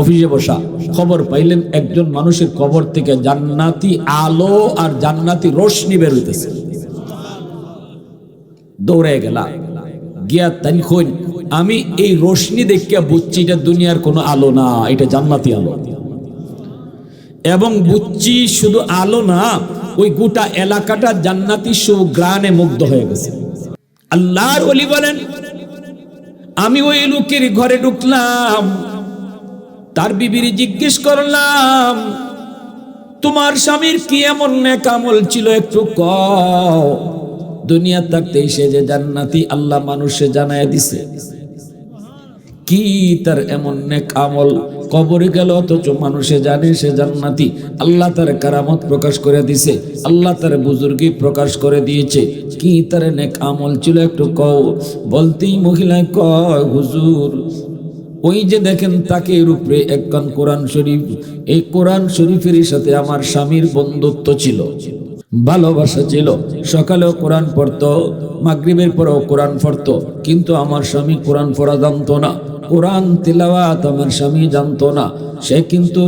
অফিসে বসা খবর পাইলেন একজন মানুষের কবর থেকে জান্নাতি আলো আর জান্নাতি রোশনি দৌড়ে গেলা। গিয়া তাই কইন, আমি এই রোশনি দেখিয়া বুঝছি এটা দুনিয়ার কোনো আলো না, এটা জান্নাতি আলো। এবং বুঝছি শুধু আলো না, ওই গোটা এলাকাটা জান্নাতি সুগ্রানে মুগ্ধ হয়ে গেছে। আল্লাহর ওলি বলেন আমি ওই লোকের ঘরে ঢুকলাম। তার বিবির জিজ্ঞেস করলাম, তোমার স্বামীর কি এমন নেকামল ছিল একটু ক দুনিয়া থাকতে সে যে জান্নাতি আল্লাহ মানুষে জানায় দিছে। কি তার এমন নেক আমল? কবরে গেল, অথচ মানুষে জানে, সে জান্নাতি। আল্লাহ তার কারামত প্রকাশ করে দিছে। আল্লাহ তার বুজুর্গি প্রকাশ করে দিয়েছে। কি তার নেক আমল ছিল একটু কও। বলতেই মহিলায় কয়, হুজুর, ওই যে দেখেন তাকে উপরে একখান কোরআন শরীফ। এই কোরআন শরীফের সাথে আমার স্বামীর বন্ধুত্ব ছিল। ভালোবাসা ছিল। সকালেও কোরআন পড়তো, মাগরিবের পরেও কোরআন পড়তো। কিন্তু আমার স্বামী কোরআন পড়া জানতো না। কোরআন তিলাওয়াত আমার স্বামী জানতো না। সে কিন্তু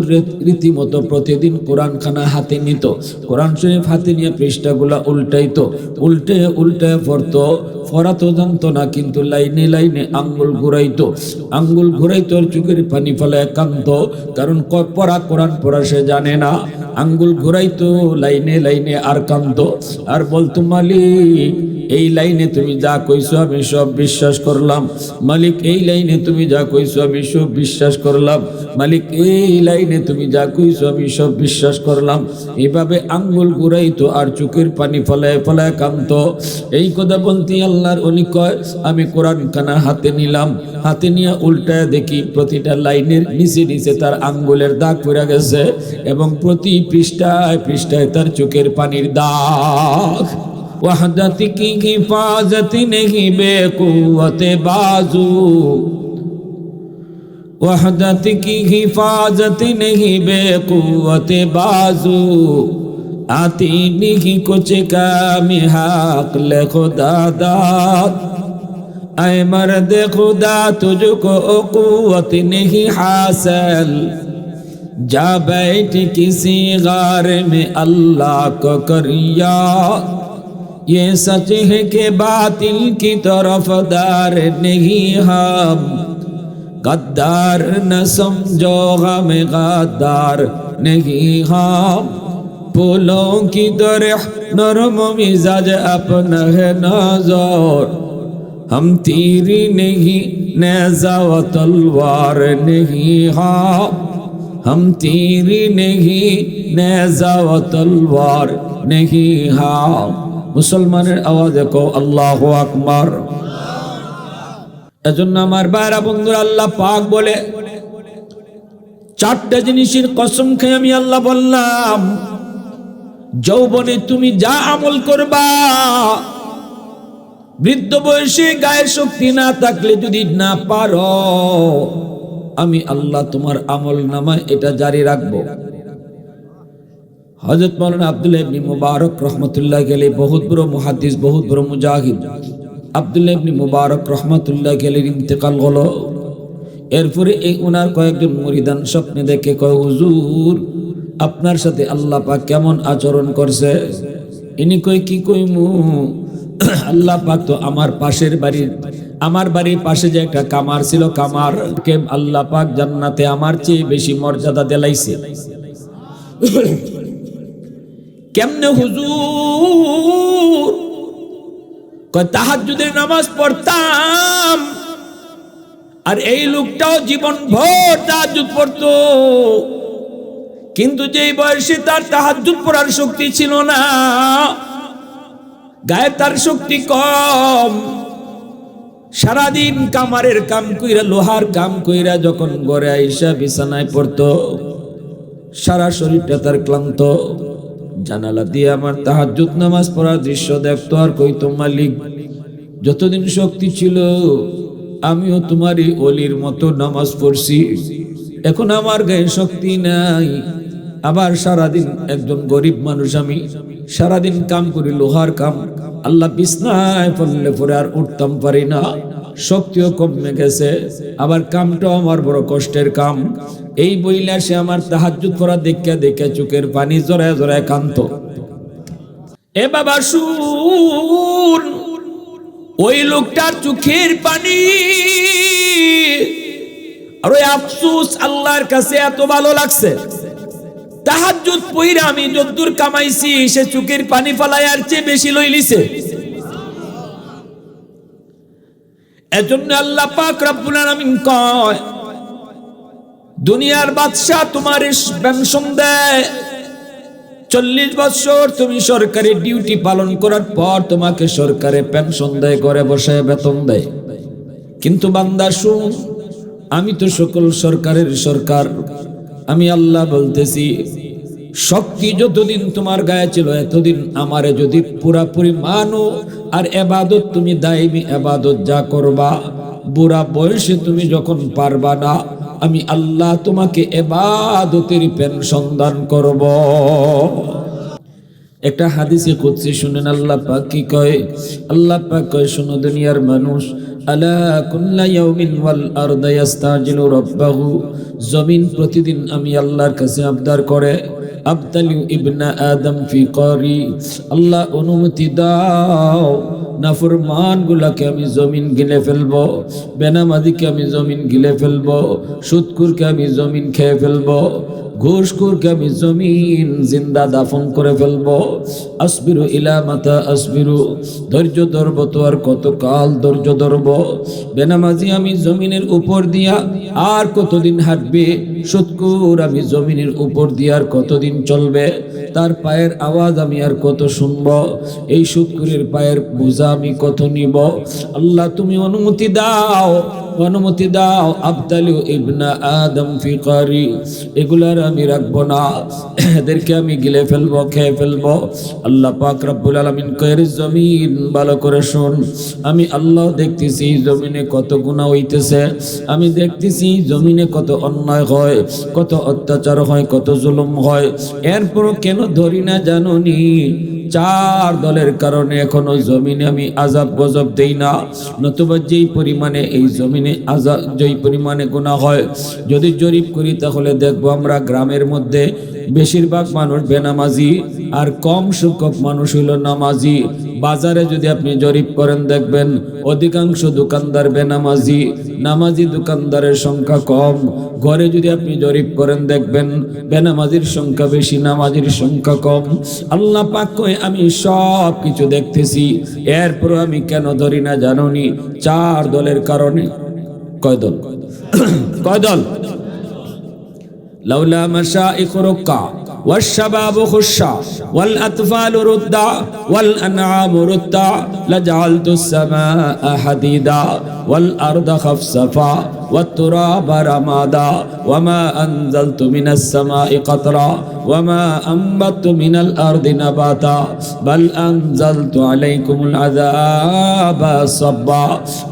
রীতিমতো প্রতিদিন কোরআন খানা হাতে নিত। কোরআন শরীফ হাতে নিয়ে পৃষ্ঠাগুলা উল্টাইতো। উল্টে উল্টে পড়তো। পড়া তো জানতো না, কিন্তু লাইনে লাইনে আঙ্গুল ঘুরাইতো। আঙ্গুল ঘুরাইতো চোখের পানি ফেলে কান্ত কারণ পড়া কোরআন পড়া সে জানে না। আঙ্গুল ঘুরাইতো, লাইনে লাইনে আর কান্ত আর বলতো, মালিক এই লাইনে তুমি যা কইছো আমি সব বিশ্বাস করলাম। মালিক, এই লাইনে তুমি যা কইছো আমি সব বিশ্বাস করলাম। মালিক, এই লাইনে তুমি যা কইছো আমি সব বিশ্বাস করলাম। এভাবে আঙ্গুল ঘুরাইতো আর চোখের পানি ফলায় ফলায় কান্ত এই কথা বলতে আল্লাহর অলি কয়, আমি কোরআন খানা হাতে নিলাম। হাতে নিয়ে উল্টায় দেখি প্রতিটা লাইনের নিচে নিচে তার আঙ্গুলের দাগ পড়ে গেছে এবং প্রতি পৃষ্ঠায় পৃষ্ঠায় তার চোখের পানির দাগ। وحدت کی حفاظت نہیں بے قوت بازو وحدت کی حفاظت نہیں بے قوت بازو آتی نہیں کچھ کام حق لے خدا داد اے مرد خدا تجھ کو قوت نہیں حاصل جا بیٹھ کسی غار میں اللہ کو کریا ये सच है कि बातिल की तरफ़ दार नहीं हम। गद्दार न समझो हम गद्दार नहीं हम। फूलों की तरह नरम मिजाज अपना है नज़र। हम तीरी नहीं, नेजा तलवार नहीं हम। हम तीरी नहीं, नेजा तलवार नहीं हम। মুসলমানের আওয়াজে কো আল্লাহ আকবার। এজন্য আমার বাইরা বন্ধুরা, আল্লাহ পাক বলে, চারটা জিনিসের কসম খেয়ে আমি আল্লাহ বললাম, যৌবনে তুমি যা আমল করবা, বৃদ্ধ বয়সে গায়ের শক্তি না থাকলে যদি না পারো, আমি আল্লাহ তোমার আমল নামায় এটা জারি রাখব। হজরত মৌলানা আব্দুল্লাহ ইবনি মুবারক রহমতুল্লাহ গেলে বহুত বড় মুহাদ্দিস, বহুত বড় মুজাহিদ। আব্দুল্লাহ ইবনি মুবারক রহমতুল্লাহ গেলে ইন্তেকাল হলো। এরপরে এই ওনার কয়েকজন মরিদান স্বপ্নে দেখে কয়, হুজুর, আপনার সাথে আল্লাহ পাক কেমন আচরণ করছে? ইনি কই কি কইমু? আল্লাহ পাক তো আমার পাশের বাড়ির, আমার বাড়ির পাশে যে একটা কামার ছিল কামার কে আল্লাহ পাক জান্নাতে আমার চেয়ে বেশি মর্যাদা দেলাইছে। কেমনে হুজুর? তাহাজুদের নামাজ পড়তাম। আর এই লোকটাও জীবন ভোর তাহাজুদ পড়তো। কিন্তু যেই বয়সে তার তাহাজুদ পড়ার শক্তি ছিল না, গায়ে তার শক্তি কম। সারাদিন কামারের কাম কইরা, লোহার কাম কইরা যখন গড়ে আইসা বিছানায় পড়তো, সারা শরীরটা তার ক্লান্ত। জানালা দিয়ে আমার তাহাজ্জুদ নামাজ পড়ার দৃশ্য দেখতো আর কইতো, মালিক, যতদিন শক্তি ছিল, আমিও তোমারই অলির মতো নামাজ পড়ছি। এখন আমার গায়ে শক্তি নাই। আবার সারাদিন একজন গরিব মানুষ আমি, সারাদিন কাম করি, লোহার কাম। আল্লাহ বিছনায় পড়লে পরে আর উঠতাম পারি না। শক্তিও কমে গেছে। আবার কামটাও আমার বড় কষ্টের কাম। এই বইলা সে আমার তাহাজ্জুদ করা দেখে দেখে চোখের পানি জড়ায় জড়ায় কান্ত এ বাবা শুন, ওই লোকটার চোখের পানি। আর ওই আফসুস আল্লাহর কাছে এত ভালো লাগছে। তাহাজ্জুদ পইরা আমি যদ্দুর কামাইছি, সে চোখের পানি ফালাই আর চেয়ে বেশি লইলিছে। এজন্য আল্লাহ পাক রব্বুল আলামিন কয়, দুনিয়ার বাদশা তোমার পেনশন দেয়। চল্লিশ বছর তুমি সরকারি ডিউটি পালন করার পর তোমাকে সরকারে পেনশন দেয় করে বসে বেতন দেয়। কিন্তু বান্দা, শুন, আমি তো সকল সরকারের সরকার। আমি আল্লাহ বলতেছি শক্তি যতদিন তোমার গায়ে ছিল, এতদিন আমারে যদি পুরাপুরি মানো, আর এবাদত তুমি দায়মি এবাদত যা করবা, বুড়া বয়সে তুমি যখন পারবা না, আমি আল্লাহ তোমাকে এবাদতের পেনশন দান করব। একটা হাদিসে কুদসি শুনেন, আল্লাহ পাক কি কয়? আল্লাহ পাক কয়, শুনো দুনিয়ার মানুষ, আলা কুল্লা ইয়াউমিন ওয়াল আরদা ইয়াস্তাজিলু রাব্বাহু, জমিন প্রতিদিন আমি আল্লাহর কাছে আবদার করে আবতালিউ ইবনা আদম ফি করি আল্লাহ অনুমতি দাও নাফরমান গুলাকে আমি জমিন গিলে ফেলব বেনামাদিকে আমি জমিন গিলে ফেলব সুৎকুরকে আমি জমিন খেয়ে ফেলব। ঘুষখোরকে আমি জমিন জিন্দা দাফন করে ফেলব। আসবিরু ইলা মাতা আসবিরু, ধৈর্য ধরবো তো আর কত কাল ধৈর্য ধরবো। বেনামাজি আমি জমিনের উপর দিয়া আর কতদিন হাঁটবে? সুৎকুর আমি জমিনের উপর দিয়ে আর কতদিন চলবে? তার পায়ের আওয়াজ আমি আর কত শুনব? এই সুৎকুরের পায়ের বোঝা আমি কত নিব? আল্লাহ তুমি অনুমতি দাও। অনুমতি দাও, আবদালু ইবনা আদম ফিকারি এগুলার আমি রাখব না। এদেরকে আমি গিলে ফেলব, খেয়ে ফেলব। আল্লাহ পাক রব্বুল আলামিন কয়ের জমিন, ভালো করে শোন। আমি আল্লাহ দেখতেছি জমিনে কত গুণা হইতেছে। আমি দেখতেছি জমিনে কত অন্যায় হয়, কত অত্যাচার হয়, কত জুলুম হয়। এরপরও কেন ধরি না জানুনি? চার দলের কারণে এখনও জমিনে আমি আজাব গজব দেই না। নতুবা যেই পরিমাণে এই জমিনে আজাব, যেই পরিমাণে গোনা হয়, যদি জরিপ করি তাহলে দেখব আমরা গ্রামের মধ্যে বেশিরভাগ মানুষ বেনামাজি, আর কম সংখ্যক মানুষ হইল নামাজি। বাজারে যদি আপনি জরিপ করেন, দেখবেন অধিকাংশ দোকানদার বেনামাজি। নামাজি দোকানদারের সংখ্যা কম। ঘরে যদি আপনি জরিপ করেন, দেখবেন বেনামাজির সংখ্যা বেশি, নামাজির সংখ্যা কম। আল্লাহ পাক কয়, আমি সব কিছু দেখতেছি। এরপর আমি কেন ধরি না জানি চার দলের কারণে। কয় দল? কয় দল? লাউলা মাসা ইকরকা والشباب خشع والأطفال ردا والأنعام ردا لجعلت السماء حديدا والأرض خفصفا. والتراب رمادا وما أنزلت من السماء قطرا وما أنبت من الأرض نباتا بل أنزلت عليكم العذاب صبا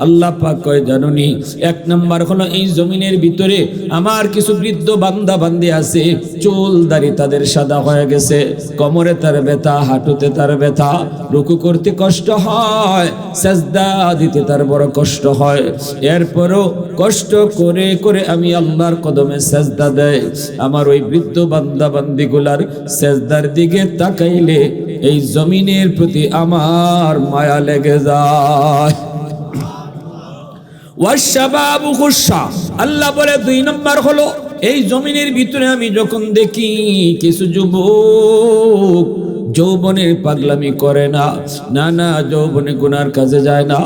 আল্লাহ পাক কয় জানুনি এক নাম্বার হলো এই জমিনের ভিতরে আমার কিছু বৃদ্ধ বান্দা বান্দি আছে চুল দাড়ি তাদের সাদা হয়ে গেছে কোমরে তার ব্যথা হাঁটুতে তার ব্যথা রুকু করতে কষ্ট হয় সেজদা দিতে তার বড় কষ্ট হয় এরপরও কষ্ট করে করে আমি আল্লাহর কদমে সেজদা দেয় আমার ওই বৃদ্ধ বান্দা বান্দিগুলার সেজদার দিকে তাকাইলে এই জমিনের প্রতি আমার মায়া লেগে যায়। আল্লাহ বলে, দুই নম্বর হলো, এই জমিনের ভিতরে আমি যখন দেখি কিছু যুবক যৌবনের পাগলামি করে না। না না যৌবনে গুনার কাজে যায় না।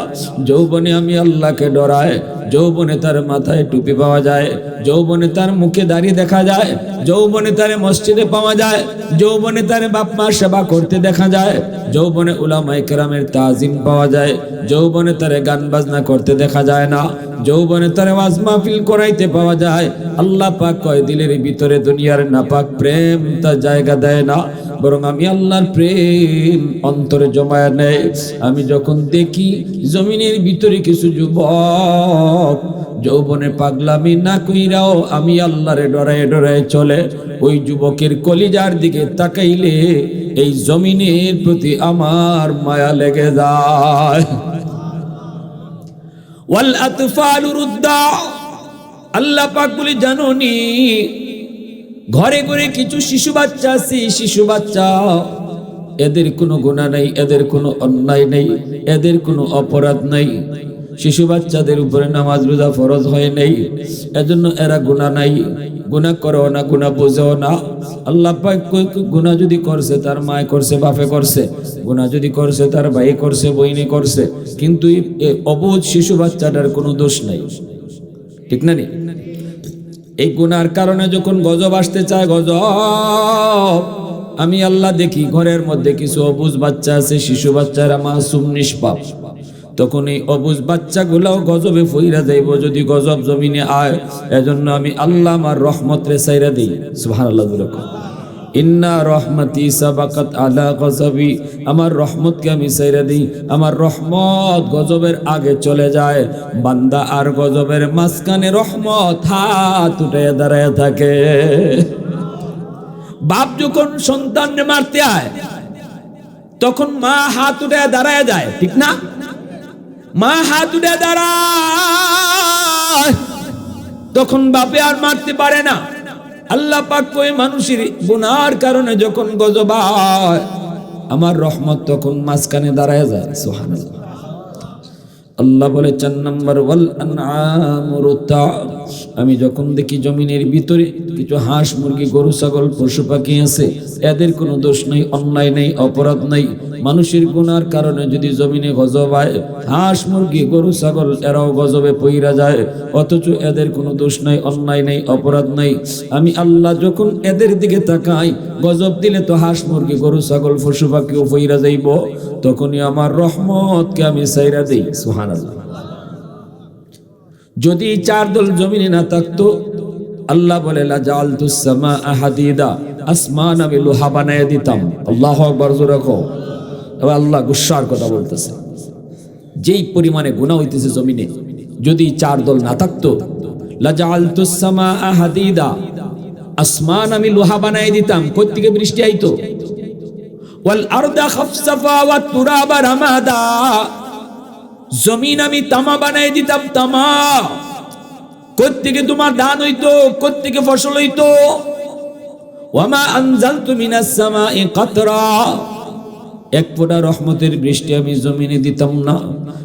যৌবনে আমি আল্লাহকে ডরায় যৌবনে তার মাথায় টুপি পাওয়া যায়। যৌবনে তার মুখে দাড়ি দেখা যায়। যৌবনে তারে মসজিদে পাওয়া যায়। যৌবনে তারে বাপ মার সেবা করতে দেখা যায়। যৌবনে উলামায়ে কেরামের তাজিম পাওয়া যায়। যৌবনে তারে গান বাজনা করতে দেখা যায় না। যৌবনে তারে ওয়াজ মাহফিল করাইতে পাওয়া যায়। আল্লাহ পাক কয়, দিলের ভিতরে দুনিয়ার নাপাক প্রেম তা জায়গা দেয় না। বরং আমি আল্লাহর প্রেম অন্তরে জমায় নেয় আমি যখন দেখি জমিনের ভিতরে কিছু যুবক, যৌবনে পাগলামি না কইরাও আমি আল্লাহরে ডরায় ডরায় চলে। ওই যুবকের কলিজার দিকে তাকাইলে এই জমিনের প্রতি আমার মায়া লেগে যায়। আল্লাহ পাক বলে জানো নি ঘরে ঘরে কিছু শিশু বাচ্চা আছে শিশু বাচ্চা, এদের কোনো গুণা নেই, এদের কোনো অন্যায় নেই, এদের কোনো অপরাধ নেই। শিশু বাচ্চাদের উপরে নামাজ রোজা ফরজ হয় নেই। এজন্য এরা গুণা নাই। গুণা করো না গুণা বোঝাও না। আল্লাহ গুণা যদি করছে, তার মায় করছে, বাপে করছে গুণা যদি করছে, তার ভাই করছে, বইনি করছে, কিন্তু অবোধ শিশু বাচ্চাটার কোনো দোষ নাই। ঠিক না নি? এই গুনার কারণে যখন গজব আসতে চায়, গজব। আমি আল্লাহ দেখি ঘরের মধ্যে কিছু অবুজ বাচ্চা আছে, শিশু বাচ্চারা মাসুম নিষ্পাপ। তখন এই অবুজ বাচ্চাগুলাও গজবে ফইরা যাইব, যদি গজব জমিনে আয়, এজন্য আমি আল্লাহ আমার রহমত রে সাইরা দিই। বলে কও। ইন্না রহমতি সাবাকাত আলা গজবি। আমার রহমতকে আমি সাইরা দিই। আমার রহমত গজবের আগে চলে যায়। বান্দা আর গজবের মাঝখানে রহমত হাত উঠে দাঁড়ায় থাকে। বাপ যখন সন্তানকে মারতে আয়, তখন মা হাত উঠে দাঁড়ায় যায়, ঠিক না? মা হাত উঠে দাঁড়ায়। তখন বাপে আর মারতে পারে না। আল্লাহ পাক কই মানুষের গুনার কারণে যখন গজব হয়, আমার রহমত তখন মাঝখানে দাঁড়ায় যায়। সুবহানাল্লাহ। আল্লাহ বলে, চার নম্বর আমি যখন দেখি জমিনের ভিতরে কিছু হাঁস মুরগি, গরু, ছাগল, পশু পাখি আছে, এদের কোনো দোষ নেই, অন্যায় নেই, অপরাধ নেই। মানুষের গুনার কারণে যদি জমিনে গজব হয়, হাঁস, মুরগি, গরু, ছাগল, এরাও গজবে পইরা যায়। অথচ এদের কোনো দোষ নাই, অন্যায় নেই, অপরাধ নেই। আমি আল্লাহ যখন এদের দিকে তাকাই, গজব দিলে তো হাঁস, মুরগি, গরু, ছাগল, পশু পাখিও পইরা যাইব। তখনই আমার রহমতকে আমি সাইরা দেই সুহানাল্লাহ যদি চার দল জমিনে না থাকতো, আল্লাহ বলে আহাদিদা আসমান আমি লোহা বানাই দিতাম। আল্লাহ কও। এবার আল্লাহ গুসার কথা বলতেছে। যেই পরিমাণে গুনাহ হইতেছে জমিনে, যদি চার দল না থাকতো আসমান আমি লোহা বানায় দিতাম কই থেকে বৃষ্টি আইতো? জমিন আমি তামা বানাই দিতাম, তামা। তোমার ধান হইতো, কোত্থেকে ফসল হইতো? ওয়ামা আনজালতু মিনাস সামাই কাতরা। এক ফোঁটা রহমতের বৃষ্টি আমি জমিনে দিতাম না।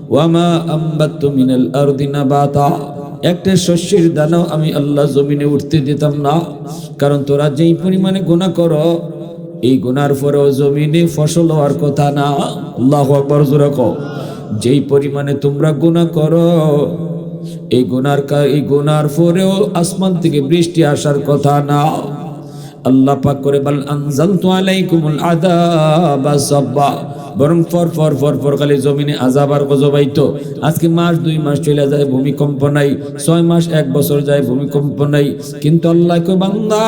ওয়ামা আম্বাত্তু মিনাল আরদি নাবাতা। একটা শস্যের দানাও আমি আল্লাহ জমিনে উঠতে দিতাম না। কারণ তোরা যেই পরিমাণে গুনাহ করো, এই গুনার পরেও জমিনে ফসল হওয়ার কথা না। আল্লাহ আকবর, জোরে কও। যেই পরিমাণে তোমরা গুনাহ করো, এই গুনার এই গুনার পরেও আসমান থেকে বৃষ্টি আসার কথা না। আল্লাহ পাক করে বল আনজালতু আলাইকুমুল আযাবা সাব্বা। বরং ফর ফর ফর ফর খালি জমিনে আজাব আর গজবাইতো আজকে মাস, দুই মাস চলে যায়, ভূমিকম্প নাই। ছয় মাস, এক বছর যায়, ভূমিকম্প নাই। কিন্তু আল্লাহ কো বান্দা,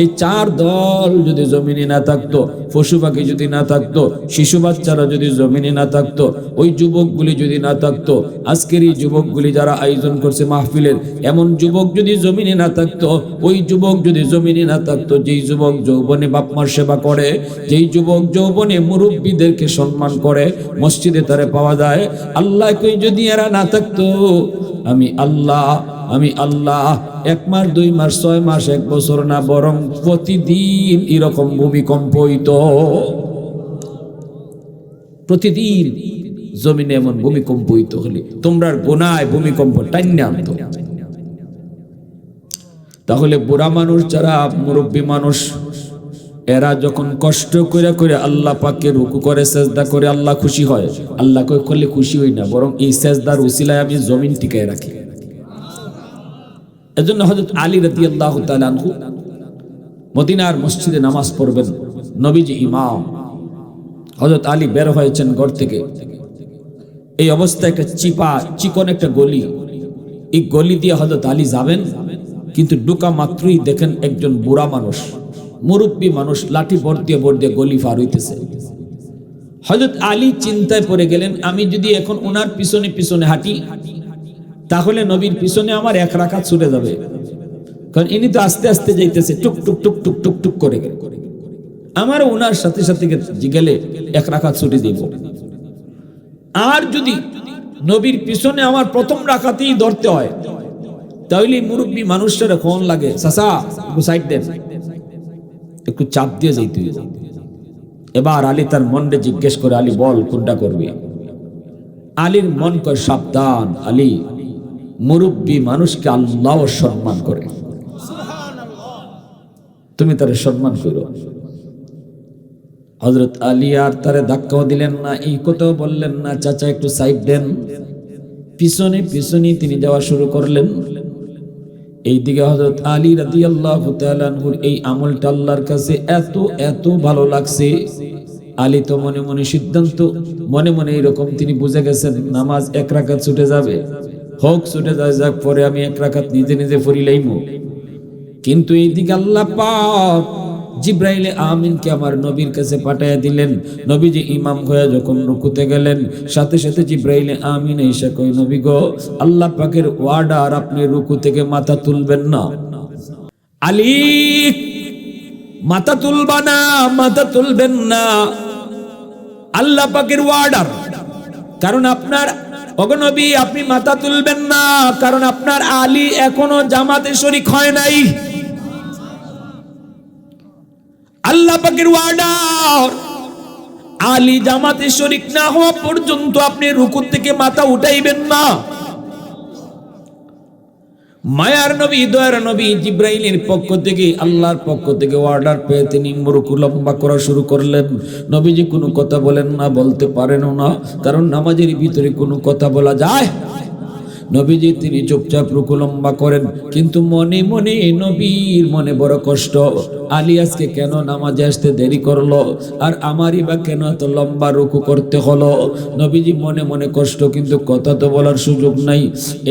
এই চার দল যদি জমিনে না থাকতো, পশু পাখি যদি না থাকতো, শিশু বাচ্চারা যদি জমিনে না থাকতো, ওই যুবকগুলি যদি না থাকতো, আজকের এই যুবকগুলি যারা আয়োজন করছে মাহফিলের, এমন যুবক যদি জমিনে না থাকতো, ওই যুবক যদি জমিনে না থাকতো, যেই যুবক যৌবনে বাপমার সেবা করে, যেই যুবক যৌবনে মুরব্বীদেরকে সম্মান করে মসজিদে তারে পাওয়া যায়। আল্লাহ কই যদি এরা না থাকতো, আমি আল্লাহ আমি আল্লাহ, এক মাস, দুই মাস, ছয় মাস, এক বছর না, বরং প্রতিদিন এরকম ভূমিকম্প হইতো। প্রতিদিন জমিনে এমন ভূমিকম্প হইতো হলে তোমরা গোনায় ভূমিকম্প টাইনে আনতো। তাহলে বুড়া মানুষ যারা মুরব্বী মানুষ এরা যখন কষ্ট করে করে আল্লাহ পাকে রুকু করে, সেজদা করে আল্লাহ খুশি হয়, আল্লাহ কই করলে খুশি হই না, বরং এই সেজদার উসিলায় আমি জমিন টিকায় রাখি। এজন্য হযরত আলী রাদিয়াল্লাহু তাআলা আনহু মদিনার মসজিদে নামাজ পড়বেন, নবীজি ইমাম। হযরত আলী বের হয়েছেন ঘর থেকে। এই অবস্থায় একটা চিপা, চিকন একটা গলি। এই গলি দিয়ে হযরত আলী যাবেন, কিন্তু ডুকা মাত্রই দেখেন একজন বুড়া মানুষ। মুরব্বী মানুষ লাঠি ভর দিয়ে ভর দিয়ে গলি পার হইতেছে। হযরত আলী চিন্তায় পড়ে গেলেন, আমি যদি এখন ওনার পিছনে পিছনে হাঁটি, তাহলে নবীর পিছনে আমার এক রাখাত ছুটে যাবে। কারণ ইনি তো আস্তে আস্তে যাইতেছে, টুক টুক টুক টুক টুক টুক করে। আমার ওনার সাথে সাথে গেলে এক রাখাত ছুটে দিব আর যদি নবীর পিছনে আমার প্রথম রাখাতেই ধরতে হয়, তাহলে মুরব্বী মানুষের ফোন লাগে একটু সাইড দেন। একটু চাপ দিয়ে যাইতে হইব। এবার আলী তার মনরে জিজ্ঞেস করে, আলী, বল, কোনটা করবি? আলীর মন কয়, সাবধান, আলী। মুরব্বী মানুষকে আল্লাহ সম্মান করে। তুমি তার সম্মান করো। হজরত আলী আর তারে ধাক্কাও দিলেন না, এই কথাও বললেন না, চাচা, একটু সাইড দেন। পিছনে পিছনে তিনি যাওয়া শুরু করলেন। এইদিকে হজরত আলী রাজি আল্লাহ এই আমলটা আল্লাহর কাছে এত এত ভালো লাগছে। আলী তো মনে মনে সিদ্ধান্ত, মনে মনে এইরকম তিনি বুঝে গেছেন, নামাজ এক রাকাত ছুটে যাবে। হোক ছুটে যায় যাক, পরে আমি এক রাকাত নিজে নিজে ফরিলাইমু কিন্তু এইদিকে আল্লাহ পাক জিব্রাইলে আমিনকে আমার নবীর কাছে পাঠাইয়া দিলেন। নবীজি ইমাম হয়ে যখন রুকুতে গেলেন, সাথে সাথে জিব্রাইলে আমিন এসে কই নবী গো, আল্লাহ পাকের ওয়ার্ডার আপনি রুকু থেকে মাথা তুলবেন না। আলী, মাথা তুলবা না, মাথা তুলবেন না। আল্লাহ পাকের ওয়ার্ডার কারণ আপনার অগনবী আপনি মাথা তুলবেন না। কারণ আপনার আলী এখনও জামাতে শরিক হয় নাই। আল্লাহ পাকের ওয়ার্ডার আলী জামাতে শরিক না হওয়া পর্যন্ত আপনি রুকুর থেকে মাথা উঠাইবেন না। মায়ার নবী, দয়ার নবী জিব্রাইলের পক্ষ থেকে, আল্লাহর পক্ষ থেকে অর্ডার পেয়ে তিনি মুরুকু লম্বা করা শুরু করলেন। নবীজি কোনো কথা বলেন না, বলতে পারেন না, কারণ নামাজের ভিতরে কোনো কথা বলা যায়। নবীজি তিনি চুপচাপ রুকু লম্বা করেন, কিন্তু মনে মনে নবীর মনে বড় কষ্ট। আলী আজকে কেন নামাজে আসতে দেরি করল? আর আমারই বা কেন এত লম্বা রুকু করতে হলো? নবীজি মনে মনে কষ্ট, কিন্তু কথা তো বলার সুযোগ নাই।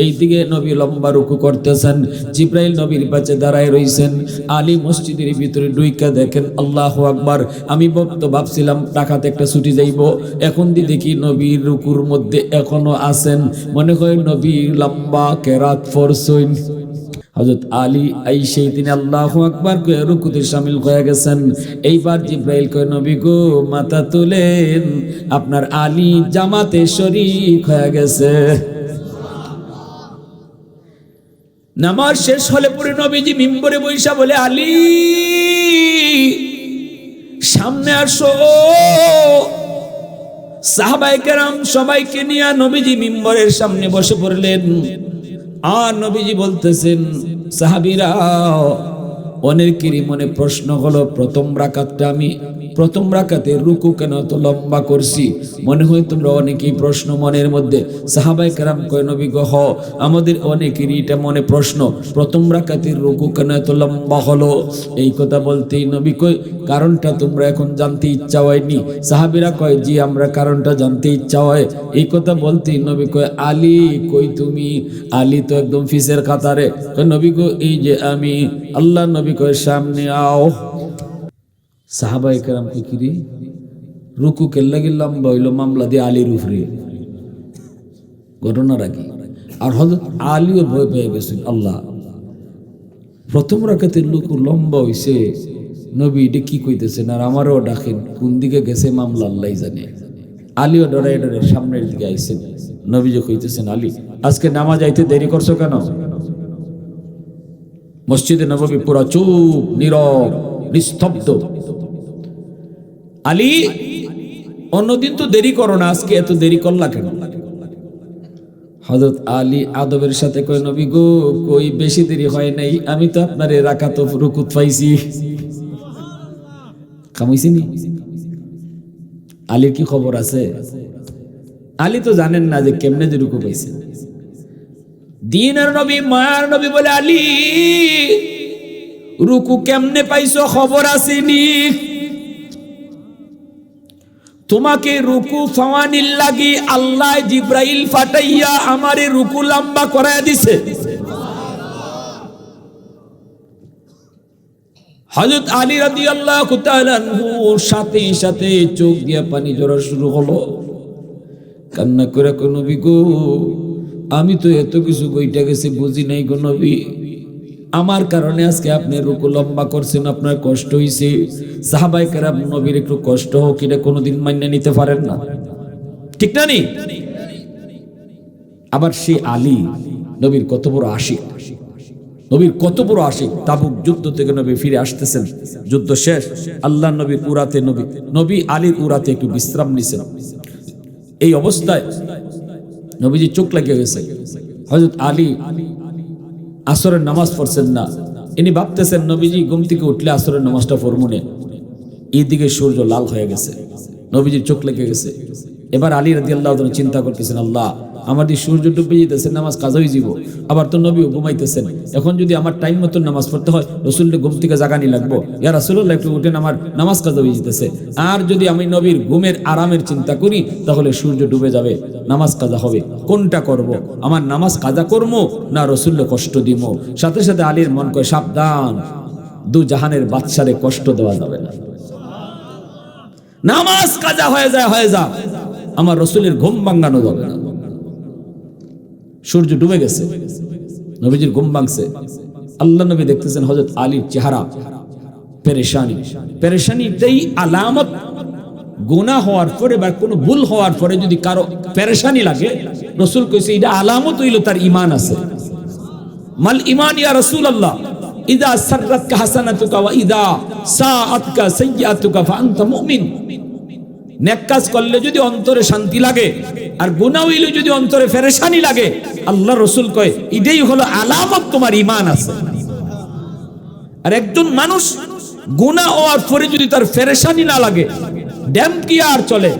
এইদিকে নবী লম্বা রুকু করতেছেন। জিব্রাইল নবীর পাশে দাঁড়ায় রইছেন। আলী মসজিদের ভিতরে ডুইকা দেখেন, আল্লাহ আকবার, আমি তো ভাবছিলাম টাকাতে একটা ছুটি যাইব। এখন দি দেখি নবীর রুকুর মধ্যে এখনও আছেন। মনে হয় নবী লম্বা কেরাত ফরসইন। হজরত আলী এই সেই দিনে আল্লাহ আকবার কয়ে রুকুতে সামিল হয়ে গেছেন। এইবার জিব্রাইল কয়ে, নবী গো, মাথা তুলেন। আপনার আলী জামাতে শরীক হয়ে গেছে। নামাজ শেষ হলে পরে নবীজি মিম্বরে বৈশা বলে, আলী, সামনে আসো। সাহাবাই কেরাম সবাইকে নিয়ে নবীজি মিম্বরের সামনে বসে পড়লেন। আর নবীজি বলতেছেন সাহাবিরা অনেকেরই মনে প্রশ্ন হলো, প্রথম রাকাতটা আমি, প্রথম রাকাতে রুকু কেন এত লম্বা করছি? মনে হয় তোমরা অনেকেই প্রশ্ন মনের মধ্যে সাহাবাই কারাম কয়, নবী গহ আমাদের অনেকেরই এটা মনে প্রশ্ন, প্রথম রাকাতের রুকু কেন এত লম্বা হলো? এই কথা বলতেই নবী কই কারণটা তোমরা এখন জানতে ইচ্ছা হয়নি। সাহাবিরা কয়, জি, আমরা কারণটা জানতে ইচ্ছা হয়। এই কথা বলতেই নবী কয়, আলী, কই তুমি? আলী তো একদম ফিসের কাতারে নবী গো, এই যে আমি, আল্লাহ নবী কয় সামনে আও। সাহাবাই কেরাম কিরি? রুকু কেল্লা লম্বা হইল মামলা দিয়ে আলীর উপরে। ঘটনার আগে আর হজরত আলীও ভয় পেয়ে গেছেন আল্লাহ। প্রথম রাখাতে লুকু লম্বা হইছে। নবী এটা কি কইতেছেন? আর আমারও ডাকেন, কোন দিকে গেছে মামলা আল্লাহ জানে। আলীও ডরাই ডরে সামনের দিকে আইছেন। নবী যে কইতেছেন, আলী, আজকে নামাজ আইতে দেরি করছ কেন? মসজিদে নবী পুরা চুপ, নীরব, নিস্তব্ধ। আলী, অন্যদিন তো দেরি করো না, আজকে এত দেরি করলা কেন? হজরত আলী আদবের সাথে কই নবী গো, কই বেশি দেরি হয় নাই, আমি তো আপনার রাখা তো রুকুত পাইছি। খামাইছি নি? আলীর কি খবর আছে? আলী তো জানেন না যে কেমনে যে রুকু পাইছে। দিনের নবী, মায়ার নবী বলে, আলী, রুকু কেমনে পাইছো? খবর আসেনি। তোমাকে রুকু ফাওয়ানির লাগি আল্লাহ জিব্রাইল ফাটাইয়া আমারে রুকু লম্বা করায় দিছে। হযরত আলী রাদিয়াল্লাহু তাআলা সাথে সাথে চোখ দিয়া পানি ঝরা শুরু হলো। কান্না করে কো নবী গো আমি তো এত কিছু বইটা গেছে, বুঝি নাই গো আমার কারণে আজকে আপনি রুকু লম্বা করছেন, আপনার কষ্ট হইছে। সাহাবাই কেরাম নবীর একটু কষ্ট হোক, এটা কোনোদিন মান্য নিতে পারেন না। ঠিক না নি? আবার সে আলী নবীর কত বড় আশিক। নবীর কত বড় আশিক। তাবুক যুদ্ধ থেকে নবী ফিরে আসতেছেন। যুদ্ধ শেষ, আল্লাহ নবীর উরাতে নবী নবী আলীর উরাতে একটু বিশ্রাম নিছেন। এই অবস্থায় নবীজি চোখ লাগিয়ে গেছে। হজরত আলী আসরের নামাজ পড়ছেন না। ইনি ভাবতেছেন, নবীজি ঘুম থেকে উঠলে আসরের নামাজটা ফরমুনে এইদিকে সূর্য লাল হয়ে গেছে। নবীজির চোখ লেগে গেছে। এবার আলী রাজি আল্লাহ চিন্তা করতেছেন, আল্লাহ আমার দিয়ে সূর্য ডুবে যেতেছে, নামাজ কাজ হয়ে যাব আবার তো নবীও ঘুমাইতেছেন। এখন যদি আমার টাইম মতো নামাজ পড়তে হয় রসুলকে ঘুম থেকে জাগানি লাগবো। ইয়া রাসুল্লাহ একটু উঠেন, আমার নামাজ কাজ হয়ে যেতেছে। আর যদি আমি নবীর ঘুমের আরামের চিন্তা করি, তাহলে সূর্য ডুবে যাবে, নামাজ কাজা হবে। কোনটা করব। আমার নামাজ কাজা করব না রসুল্লে কষ্ট দিব? সাথে সাথে আলীর মন কয়, সাবধান। দু জাহানের বাচ্চারে কষ্ট দেওয়া যাবে না। নামাজ কাজা হয়ে যায়, হয়ে যা আমার রসুলের ঘুম ভাঙ্গানো যাবে না। সূর্য ডুবে গেছে। নবীজির ঘুম ভাঙছে। আল্লাহ নবী দেখতেছেন হজরত আলীর চেহারা। পেরেশানি। পেরেশানিটাই আলামত। গোনা হওয়ার পরে বা কোনো ভুল হওয়ার পরে যদি কারও পেরেশানি লাগে, রসুল কইছে এটা আলামত হইল তার ইমান আছে। মাল ইমান ইয়া রসুল আল্লাহ ইদা সাররাতকা হাসানাতুকা ওয়া ইদা সাআতকা সাইয়্যাতুকা ফাআনতা মুমিন। নেক কাজ করলে যদি অন্তরে শান্তি লাগে, আর গুনাহ হইলে যদি অন্তরে ফেরেশানি লাগে, আল্লাহ রসুল কয় এটাই হলো আলামত তোমার ইমান আছে। আর একজন মানুষ গুনাহ হওয়ার পরে যদি তার ফেরেশানি না লাগে, ড্যাম কি আর চলে?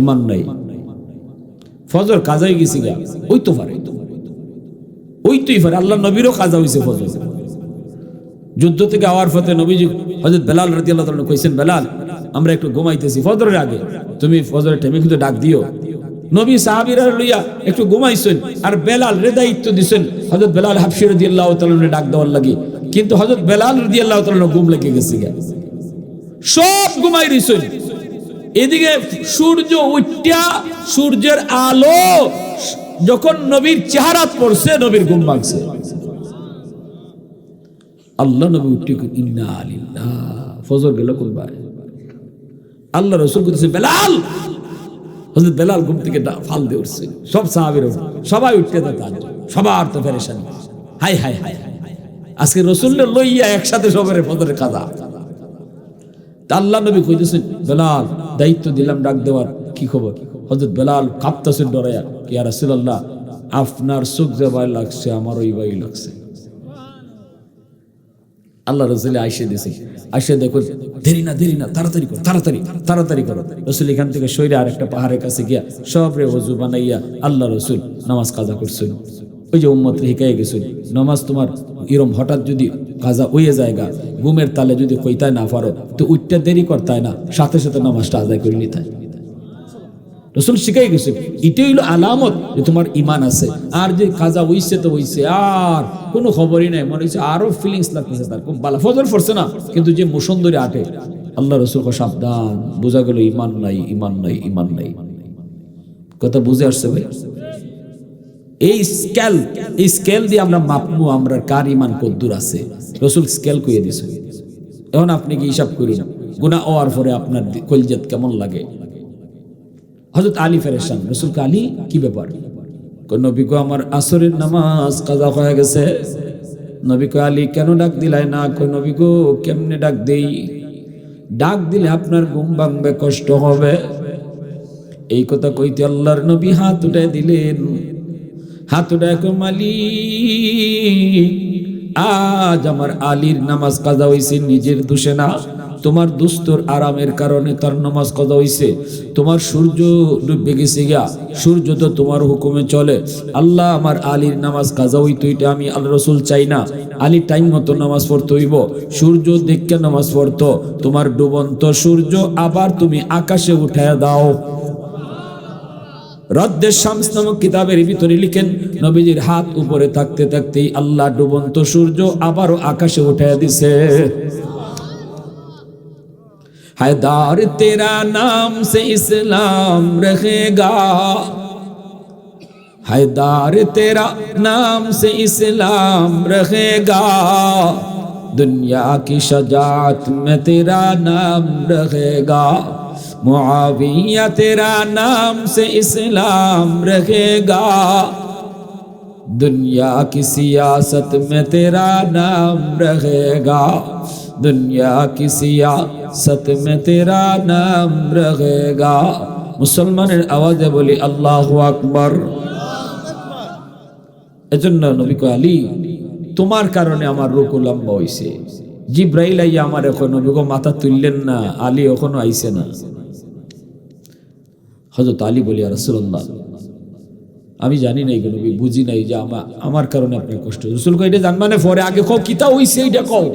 ইমান নাই। ফজর কাজা হয়ে গেছি গা, ওই তো পারে। ওই তুই পারে। আল্লাহ নবীরও কাজা হয়েছে ফজর। যুদ্ধ থেকে আওয়ার ফতে নবীজি হজরত বেলাল রাজি আল্লাহ কইছেন, বেলাল, আমরা একটু ঘুমাইতেছি, ফজরের আগে। তুমি ফজরের টাইমে কিন্তু ডাক দিও। নবী সাহাবিরা লইয়া একটু ঘুমাইছেন আর বেলাল রে দায়িত্ব দিছেন। হজরত বেলাল হাফসি রদি আল্লাহ ডাক দেওয়ার লাগি। কিন্তু হজরত বেলাল রদি আল্লাহ ঘুম লেগে গেছে সব ঘুমাই রইছেন। এদিকে সূর্য উঠা, সূর্যের আলো, যখন নবীর চেহারা পড়ছে, নবীর ঘুম ভাঙছে। আল্লাহ নবী উঠে ইন্না আলিল্লাহ ফজর গেল কোন ভাই আল্লাহ রসুল করতেছে বেলাল! হজরত বেলাল ঘুম থেকে ফাল দিয়ে উঠছে। সব সাহাবির সবাই উঠতে তার সবার তো ফেরেশান হাই হাই হাই আজকে রসুল্লের লইয়া একসাথে সবার ফজরের কাজা তা আল্লাহ নবী কইতেছেন, বেলাল, দায়িত্ব দিলাম ডাক দেওয়ার। কি খবর? হজরত বেলাল কাঁপতাছেন ডরাইয়া কি আর রাসূলুল্লাহ, আপনার সুখ যে লাগছে আমার ওই ভাই লাগছে। আল্লাহ রসুল আইসে দিছে। আইসে দেখো, দেরি না দেরি না, তাড়াতাড়ি করো, তাড়াতাড়ি তাড়াতাড়ি করো। রসুল এখান থেকে সৈরে আরেকটা পাহাড়ের কাছে গিয়া সব রে অজু বানাইয়া আল্লাহ রসুল নামাজ কাজা করছেন। ওই যে উম্মত হিকায় গেছেন। নামাজ তোমার এরম হঠাৎ যদি কাজা ওয়ে জায়গা ঘুমের তালে যদি কইতায় না পারো, তো উঠতে দেরি করতায় না? সাথে সাথে নামাজটা আদায় করে নিতায়। রসুল শিখাই গেছে, এটাই হলো আলামত যে তোমার ইমান আছে। আর যে কাজা হইছে তো হইছে, আর কোনো খবরই নাই। মনে হচ্ছে আরও ফিলিংস লাগতেছে তার। খুব ভালো ফজর পড়ছে না, কিন্তু যে মোশন ধরে আটে, আল্লাহ রসুল সাবধান, বোঝা গেল ইমান নাই ইমান নাই ইমান নাই। কথা বুঝে আসছে ভাই? এই স্কেল এই স্কেল দিয়ে আমরা মাপমু, আমরা কার ইমান কদ্দুর আছে। রসুল স্কেল কইয়ে দিছে। এখন আপনি কি হিসাব করি গুণা হওয়ার পরে আপনার কলজাত কেমন লাগে? হজরত আলী ফেরেশান রসুল আলী কি ব্যাপার? নবী কো আমার আসরের নামাজ কাজা হয়ে গেছে। নবী কো আলী, কেন ডাক দিলাই না? কই নবী গো, কেমনে ডাক দেই? ডাক দিলে আপনার ঘুম ভাঙবে, কষ্ট হবে। এই কথা কইতে আল্লাহর নবী হাত উঠে দিলেন। হাত উঠে মালি আজ আমার আলীর নামাজ কাজা হইছে, নিজের দোষে না? তোমার দুস্তর আরামের কারণে তার নামাজ কদা হইছে। তোমার সূর্য ডুবে গেছে গিয়া, সূর্য তো তোমার হুকুমে চলে। আল্লাহ আমার আলীর নামাজ কাজা হইতো, এটা আমি আল্লাহ রসুল চাই না। আলী টাইম মতো নামাজ পড়তে হইব, সূর্য দেখকে নামাজ পড়তো। তোমার ডুবন্ত সূর্য আবার তুমি আকাশে উঠায় দাও। রদ্দের শামস নামক কিতাবের ভিতরে লিখেন, নবীজির হাত উপরে থাকতে থাকতেই আল্লাহ ডুবন্ত সূর্য আবারও আকাশে উঠায় দিছে। हैदार तेरा नाम से इस्लाम रहेगा हैदार तेरा नाम से इस्लाम रहेगा दुनिया की शजात में तेरा नाम रहेगा मुआविया तेरा नाम से इस्लाम रहेगा दुनिया की सियासत में तेरा नाम रहेगा दुनिया की सियासत में तेरा नाम रहेगा মুসলমানের আওয়াজে বলি আল্লাহ আকবর এজন্য নবী কয় আলী তোমার কারণে আমার রুকু লম্বা হইছে জিব্রাইল আইয়া আমার এখন নবী গো মাথা তুললেন না আলী এখনো আইছে না হজরত আলী বলি রসুল্লাহ আমি জানি না এগুলো নবী বুঝি নাই যে আমার আমার কারণে আপনার কষ্ট রসুল কো এটা জানবানে পরে আগে কও কিতা হইছে এইটা কও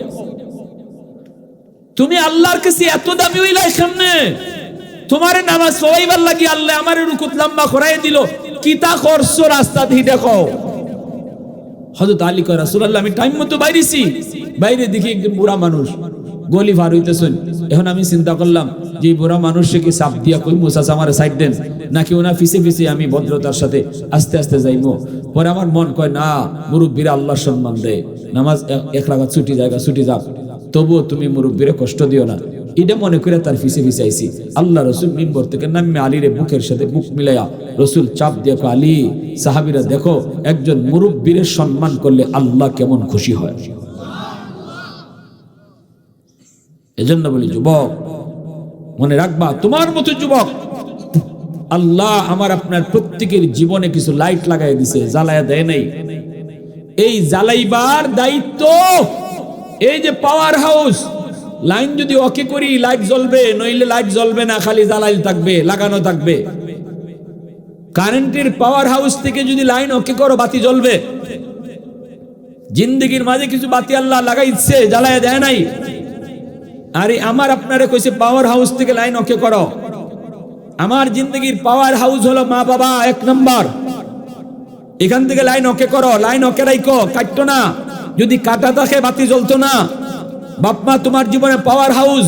তুমি আল্লাহর কাছে এত দামি হইলা সামনে? তোমার নামাজ সবাইবার লাগি আল্লাহ আমার রুকুত লম্বা করাই দিল। কিতা করছ রাস্তা দিয়ে কও হজরত আলী কয়, রাসূলুল্লাহ, আমি টাইম মতো বাইরেছি। বাইরে দেখি একজন বুড়া মানুষ। গলি ভার হইতেছেন। এখন আমি চিন্তা করলাম যে বুড়া মানুষকে কি চাপ দিয়া কই মুসাস আমার সাইড দেন। নাকি ওনা ফিসে ফিসে আমি ভদ্রতার সাথে আস্তে আস্তে যাইমো? পরে আমার মন কয়, না, মুরব্বীরা আল্লাহর সম্মান দেয়। নামাজ এক- লাগাত ছুটি জায়গা, ছুটি যাক তবুও তুমি মুরব্বীরে কষ্ট দিও না। এটা মনে করে তার ফিসে ফিসে আইছি আল্লাহ রসুল মিম্বর থেকে নামে আলীরে বুকের সাথে বুক মিলাইয়া রসুল চাপ দিয়ে আলী, সাহাবিরা দেখো, একজন মুরব্বীরে সম্মান করলে আল্লাহ কেমন খুশি হয়? এজন্য বলি, যুবক, মনে রাখবা, তোমার মতো যুবক, আল্লাহ আমার আপনার প্রত্যেকের জীবনে কিছু লাইট লাগাই দিছে, জ্বালায়া দেয় নাই। এই জ্বালাইবার দায়িত্ব এই যে পাওয়ার হাউস লাইন যদি ওকে করি লাইট জ্বলবে, নইলে লাইট জ্বলবে না, খালি জ্বালাই থাকবে, লাগানো থাকবে। কারেন্টের পাওয়ার হাউস থেকে যদি লাইন ওকে করো, বাতি জ্বলবে। জিন্দগির মাঝে কিছু বাতি আল্লাহ লাগাইছে, জ্বালায় দেয় নাই। আরে আমার আপনারে কইছে পাওয়ার হাউস থেকে লাইন ওকে করো। আমার জিন্দগির পাওয়ার হাউস হলো মা বাবা, এক নম্বর এখান থেকে লাইন ওকে করো লাইন ওকে রাইকো কাটতো না। যদি কাটা থাকে বাতি জ্বলতো না বাপমা তোমার জীবনে পাওয়ার হাউস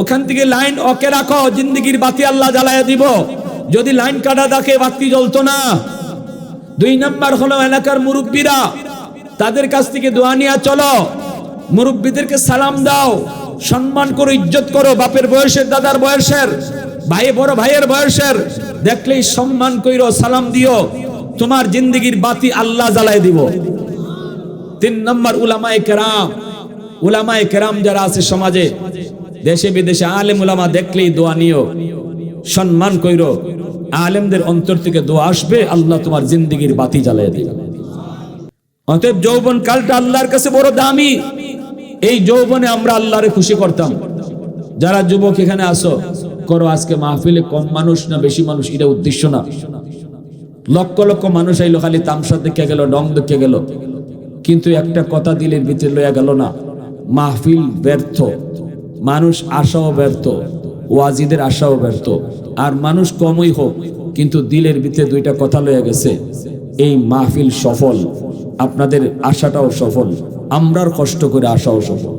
ওখান থেকে লাইন ওকে রাখো, জিন্দগির বাতি আল্লাহ জ্বালায় দিব। যদি লাইন কাটা থাকে বাতি জ্বলতো না, দুই নাম্বার হলো এলাকার মুরব্বীরা, তাদের কাছ থেকে দোয়া নিয়ে চলো। মুরব্বীদেরকে সালাম দাও, সম্মান করো, ইজ্জত করো, বাপের বয়সের, দাদার বয়সের, ভাই বড় ভাইয়ের বয়সের, দেখলেই সম্মান কইরো, সালাম দিও, তোমার জিন্দগির বাতি আল্লাহ জ্বালায় দিব। তিন নম্বর উলামায় কেরাম। উলামায়ে কেরাম যারা আছে সমাজে, দেশে বিদেশে আলেম উলামা দেখলেই দোয়া নিও, সম্মান কইরো। আলেমদের অন্তর থেকে দোয়া আসবে, আল্লাহ তোমার জিন্দগির বাতি জ্বালিয়ে দিবে। অতএব যৌবন কালটা আল্লাহর কাছে বড় দামি। এই যৌবনে আমরা আল্লাহরে খুশি করতাম। যারা যুবক এখানে আসো, করো আজকে মাহফিলে কম মানুষ না বেশি মানুষ, এটা উদ্দেশ্য না। লক্ষ লক্ষ মানুষ আইলো, খালি তামসা দেখে গেল, ডং দেখে গেল। কিন্তু একটা কথা দিলের ভিতরে লয়া গেল না, মাহফিল ব্যর্থ, মানুষ আশাও ব্যর্থ, ওয়াজিদের আশাও ব্যর্থ, আর মানুষ কমই হোক, কিন্তু দিলের ভিতরে দুইটা কথা লয়ে গেছে, এই মাহফিল সফল, আপনাদের আশাটাও সফল, আমরার কষ্ট করে আশাও সফল।